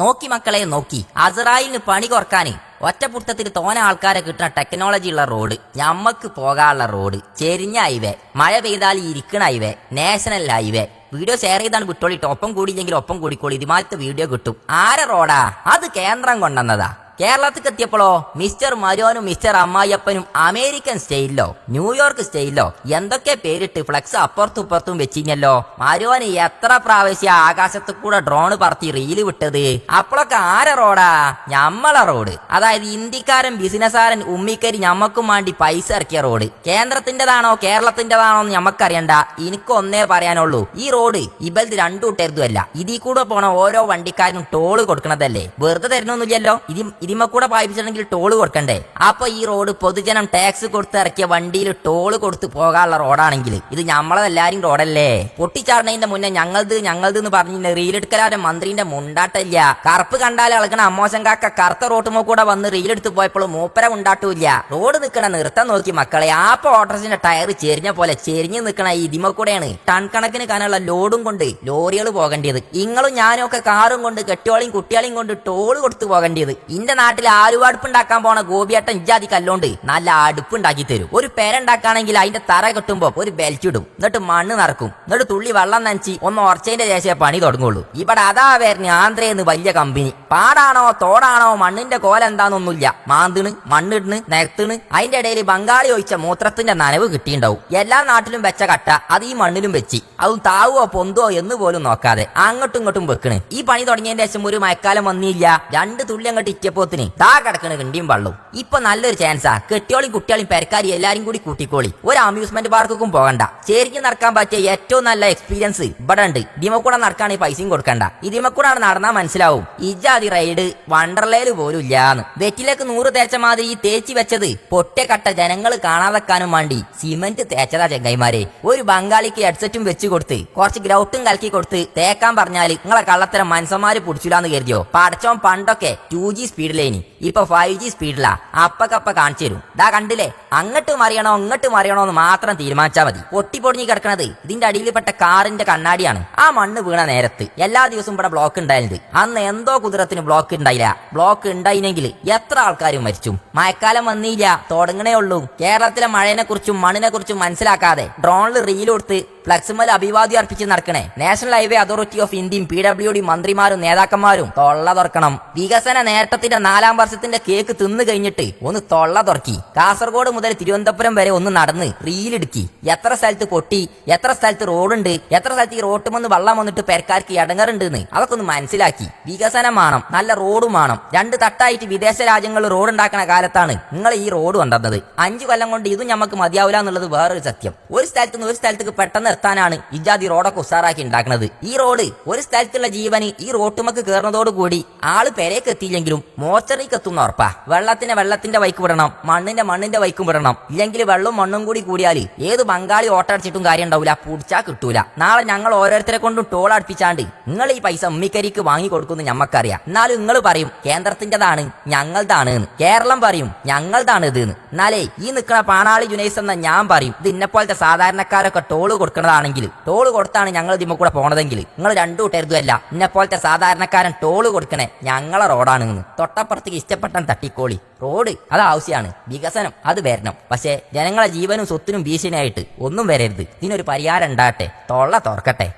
നോക്കി മക്കളെ നോക്കി. അസറായിലിന് പണി കുറക്കാന്. ഒറ്റപ്പുട്ടത്തിൽ തോന ആൾക്കാരെ കിട്ടുന്ന ടെക്നോളജി ഉള്ള റോഡ് ഞമ്മക്ക് പോകാനുള്ള റോഡ് ചെരിഞ്ഞ ഹൈവേ മഴ പെയ്താൽ ഇരിക്കണ highway national highway video share ചെയ്താണ് വിട്ടോളിട്ട് ഒപ്പം കൂടിയില്ലെങ്കിൽ ഒപ്പം കൂടിക്കോളി. ഇതുമാലത്തെ വീഡിയോ കിട്ടും. ആരെ റോഡാ അത് കേന്ദ്രം കൊണ്ടുവന്നതാ. കേരളത്തിക്ക് എത്തിയപ്പോഴോ മിസ്റ്റർ മരോനും മിസ്റ്റർ അമ്മായിയപ്പനും അമേരിക്കൻ സ്റ്റൈലിലോ ന്യൂയോർക്ക് സ്റ്റൈലിലോ എന്തൊക്കെ പേരിട്ട് ഫ്ലക്സ് അപ്പുറത്തും ഇപ്പുറത്തും വെച്ചിഞ്ഞല്ലോ? മരോന് എത്ര പ്രാവശ്യം ആകാശത്ത് കൂടെ ഡ്രോൺ പറത്തി റീൽ വിട്ടത്? അപ്പോഴൊക്കെ ആരെ റോഡാ ഞമ്മളെ റോഡ് അതായത് ഇന്ത്യക്കാരൻ ബിസിനസ്സുകാരൻ ഉമ്മിക്കരി ഞമ്മക്കും വേണ്ടി പൈസ ഇറക്കിയ റോഡ് കേന്ദ്രത്തിന്റേതാണോ കേരളത്തിന്റേതാണോ എന്ന് ഞമ്മക്കറിയണ്ട. എനിക്ക് ഒന്നേ പറയാനുള്ളൂ. ഈ റോഡ് ഇബൽത് രണ്ടു കൂട്ടരുതുമല്ല ഇതിൽ കൂടെ പോണ ഓരോ വണ്ടിക്കാരനും ടോൾ കൊടുക്കണതല്ലേ? വെറുതെ തരുന്നൊന്നുമില്ലല്ലോ? ഇതി ഇതിമ കൂടെ പായിപ്പിച്ചിട്ടുണ്ടെങ്കിൽ ടോൾ കൊടുക്കണ്ടേ? അപ്പൊ ഈ റോഡ് പൊതുജനം ടാക്സ് കൊടുത്ത് ഇറക്കിയ വണ്ടിയിൽ ടോൾ കൊടുത്ത് പോകാനുള്ള റോഡാണെങ്കിൽ ഇത് ഞമ്മളതെല്ലാരും റോഡല്ലേ? പൊട്ടിച്ചാടുന്നതിന്റെ മുന്നേ ഞങ്ങളത് ഞങ്ങളത് എന്ന് പറഞ്ഞ റീലെടുക്കലാരുടെ മന്ത്രിന്റെ മുണ്ടാട്ടില്ല കറുപ്പ് കണ്ടാൽ ഇളകണ അമ്മോശം കാക്ക കറുത്ത റോട്ടുമോ കൂടെ വന്ന് റീലെടുത്ത് പോയപ്പോൾ മൂപ്പര ഉണ്ടാട്ടൂല്ല റോഡ് നിൽക്കണ നിർത്തം നോക്കി മക്കളെ. ആ ഓട്ടർസിന്റെ ടയർ ചെരിഞ്ഞ പോലെ ചെരിഞ്ഞ് നിൽക്കണ ഈ ഇതിമ കൂടെയാണ് ടൺ കണക്കിന് കാനുള്ള ലോഡും കൊണ്ട് ലോറികൾ പോകേണ്ടത്. ഇങ്ങളും ഞാനും ഒക്കെ കാറും കൊണ്ട് കെട്ടിയോളിയും കുട്ടികളെയും കൊണ്ട് ടോൾ കൊടുത്ത് പോകേണ്ടത്. ഇന്റെ നാട്ടിൽ ആലുവടുപ്പുണ്ടാക്കാൻ പോണ ഗോപിയേട്ടൻ ഇജാതി കല്ലോണ്ട് നല്ല അടുപ്പുണ്ടാക്കി തരും. ഒരു പേരുണ്ടാക്കാണെങ്കിൽ അതിന്റെ തറ കെട്ടുമ്പോ ഒരു ബെൽറ്റ് ഇടും. എന്നിട്ട് മണ്ണ് നിറക്കും. എന്നിട്ട് തുള്ളി വെള്ളം നനച്ച് ഒന്ന് ഉറച്ചതിന്റെ ശേഷമേ പണി തുടങ്ങുള്ളൂ. ഇവിടെ അതാ വരുന്ന ആന്ധ്രയെന്ന് വലിയ കമ്പനി. പാടാണോ തോടാണോ മണ്ണിന്റെ കോല എന്താണെന്നൊന്നുമില്ല മാന്തിണ് മണ്ണിടുന്ന് നിരത്തിണ്. അതിന്റെ ഇടയിൽ ബംഗാളി ഒഴിച്ച മൂത്രത്തിന്റെ നനവ് കിട്ടിയിട്ടുണ്ടാവും. എല്ലാ നാട്ടിലും വെച്ച കട്ട അത് ഈ മണ്ണിലും വെച്ച്. അതും താവോ പൊന്തോ എന്ന് പോലും നോക്കാതെ അങ്ങോട്ടും ഇങ്ങോട്ടും വെക്കണ്. ഈ പണി തുടങ്ങിയതിന്റെ ശേഷം ഒരു മഴക്കാലം വന്നില്ല. രണ്ട് തുള്ളി അങ്ങോട്ട് ഇറ്റപ്പോത്തിന് താ കിടക്കണ കിണ്ടിയും വള്ളവും. ഇപ്പൊ നല്ലൊരു ചാൻസാ കെട്ടിയോളി കുട്ടിയോളിയും പെരക്കാരി എല്ലാരും കൂടി കൂട്ടിക്കോളി. ഒരു അമ്യൂസ്മെന്റ് പാർക്കും പോകണ്ട. ശരിക്കും നടക്കാൻ പറ്റിയ ഏറ്റവും നല്ല എക്സ്പീരിയൻസ് ഇവിടെ ഉണ്ട്. ഇതിമക്കൂടെ നടക്കാണെങ്കിൽ പൈസയും കൊടുക്കണ്ട. ഇതിമക്കൂടെ നടന്നാൽ മനസ്സിലാവും. ഇജാതി റൈഡ് വണ്ടർലയിൽ പോലും ഇല്ലാന്ന്. വെറ്റിലേക്ക് നൂറ് തേച്ച മാതിരി തേച്ച് വെച്ചത് പൊട്ടക്കട്ട ജനങ്ങൾ കാണാതെക്കാനും വേണ്ടി സിമന്റ് തേച്ചതാ ചെങ്ങൈമാരെ ഒരു ബംഗാളിക്ക് ഹെഡ്സെറ്റും വെച്ച് കൊടുത്ത് കുറച്ച് ഗ്രൗട്ടും കലക്കി കൊടുത്ത് തേക്കാൻ പറഞ്ഞാൽ നിങ്ങളെ കള്ളത്തരം മനസ്സന്മാര് പിടിച്ചില്ലാന്ന് കരുതിയോ? പടച്ചോൻ പണ്ടൊക്കെ ടു ജി സ്പീഡിലേനി ഇപ്പൊ ഫൈവ് ജി സ്പീഡിലാ അപ്പക്കപ്പ കാണിച്ചു തരും. ദാ കണ്ടില്ലേ? അങ്ങോട്ട് മറിയണോ ഇങ്ങോട്ട് മറിയണോ എന്ന് മാത്രം തീരുമാനിച്ചാ മതി. പൊട്ടി പൊടിഞ്ഞ് കിടക്കണത് ഇതിന്റെ അടിയിൽപ്പെട്ട കാറിന്റെ കണ്ണാടിയാണ്. ആ മണ്ണ് വീണ നേരത്ത്. എല്ലാ ദിവസവും ഇവിടെ ബ്ലോക്ക് ഉണ്ടായിരുന്നത് അന്ന് എന്തോ കുതിരത്തിന് ബ്ലോക്ക് ഉണ്ടായില്ല. ബ്ലോക്ക് ഉണ്ടായിനെങ്കിൽ എത്ര ആൾക്കാരും മരിച്ചു. മഴക്കാലം വന്നില്ല. തുടങ്ങണേ ഉള്ളൂ. കേരളത്തിലെ മഴയെ കുറിച്ചും മണ്ണിനെ കുറിച്ചും മനസ്സിലാക്കാതെ ഡ്രോണിൽ റീൽ കൊടുത്ത് ഫ്ലക്സുമൽ അഭിവാദ്യം അർപ്പിച്ച് നടക്കണേ. നാഷണൽ ഹൈവേ അതോറിറ്റി ഓഫ് ഇന്ത്യയും പി ഡബ്ല്യു ഡി മന്ത്രിമാരും നേതാക്കന്മാരും തൊള്ള തുറക്കണം. വികസന നേട്ടത്തിന്റെ നാലാം വർഷത്തിന്റെ കേക്ക് തിന്നു കഴിഞ്ഞിട്ട് ഒന്ന് തൊള്ള തുറക്കി. കാസർഗോഡ് മുതൽ തിരുവനന്തപുരം വരെ ഒന്ന് നടന്ന് റീലെടുക്കി എത്ര സ്ഥലത്ത് പൊട്ടി എത്ര സ്ഥലത്ത് റോഡുണ്ട് എത്ര സ്ഥലത്ത് ഈ റോട്ടുമെന്ന് വള്ളം വന്നിട്ട് പെരക്കാർക്ക് ഇടങ്ങറുണ്ട് എന്ന് അതൊക്കെ ഒന്ന് മനസ്സിലാക്കി. വികസനം വേണം നല്ല റോഡും വേണം രണ്ട് തട്ടായിട്ട് വിദേശ രാജ്യങ്ങളിൽ റോഡ് ഉണ്ടാക്കുന്ന കാലത്താണ് നിങ്ങൾ ഈ റോഡ് കൊണ്ടുവന്നത്. അഞ്ചു കൊല്ലം കൊണ്ട് ഇതും നമുക്ക് മതിയാവില്ല എന്നുള്ളത് വേറൊരു സത്യം. ഒരു സ്ഥലത്ത് നിന്ന് ഒരു സ്ഥലത്തേക്ക് പെട്ടെന്ന് എത്താനാണ് ഇജാദി റോഡൊക്കെ ഉസാറാക്കി ഉണ്ടാക്കുന്നത് ഈ റോഡ് ഒരു സ്ഥലത്തുള്ള ജീവന് ഈ റോട്ടുമക്ക് കയറുന്നതോടുകൂടി ആൾ പെരേക്ക് എത്തിയില്ലെങ്കിലും മോർച്ചറിക്ക് എത്തുന്ന ഉറപ്പാ. വെള്ളത്തിന് വെള്ളത്തിന്റെ വൈക്ക് വിടണം മണ്ണിന്റെ മണ്ണിന്റെ വൈക്കും വിടണം. ഇല്ലെങ്കിൽ വെള്ളവും മണ്ണും കൂടി കൂടിയാൽ ഏത് ബംഗാളി ഓട്ടടിച്ചിട്ടും കാര്യം ഉണ്ടാവില്ല പുടിച്ചാ കിട്ടൂല. നാളെ ഞങ്ങൾ ഓരോരുത്തരെ കൊണ്ടും ടോൾ അടുപ്പിച്ചാണ്ട് നിങ്ങൾ ഈ പൈസ ഉമ്മിക്കരിക്ക് വാങ്ങി കൊടുക്കുന്നു ഞമ്മക്കറിയാം. എന്നാലും നിങ്ങൾ പറയും കേന്ദ്രത്തിന്റെതാണ് ഞങ്ങളതാണ് എന്ന് കേരളം പറയും ഞങ്ങളതാണ് ഇത് എന്ന് എന്നാലേ ഈ നിൽക്കുന്ന പാണാളി ജുനൈസ് എന്ന ഞാൻ പറയും ഇത് ഇന്നെപ്പോലത്തെ സാധാരണക്കാരൊക്കെ ടോൾ കൊടുക്കുന്നതാണെങ്കിൽ ടോൾ കൊടുത്താണ് ഞങ്ങൾ ഇതിമ്മ കൂടെ പോണതെങ്കിൽ. നിങ്ങൾ രണ്ടു കൂട്ടരുതുമല്ല ഇന്നെപ്പോലത്തെ സാധാരണക്കാരൻ ടോൾ കൊടുക്കണേ ഞങ്ങളെ റോഡാണ് എന്ന്. തൊട്ടപ്പുറത്തേക്ക് ഇഷ്ടപ്പെട്ട തട്ടിക്കോളി. റോഡ് അത് ആവശ്യമാണ്. വികസനം അത് വരണം. പക്ഷേ ജനങ്ങളെ ജീവനും സ്വത്തിനും ഭീഷണിയായിട്ട് ഒന്നും വരരുത്. ഇതിനൊരു പരിഹാരം ഉണ്ടാകട്ടെ. തൊള്ള തുറക്കട്ടെ.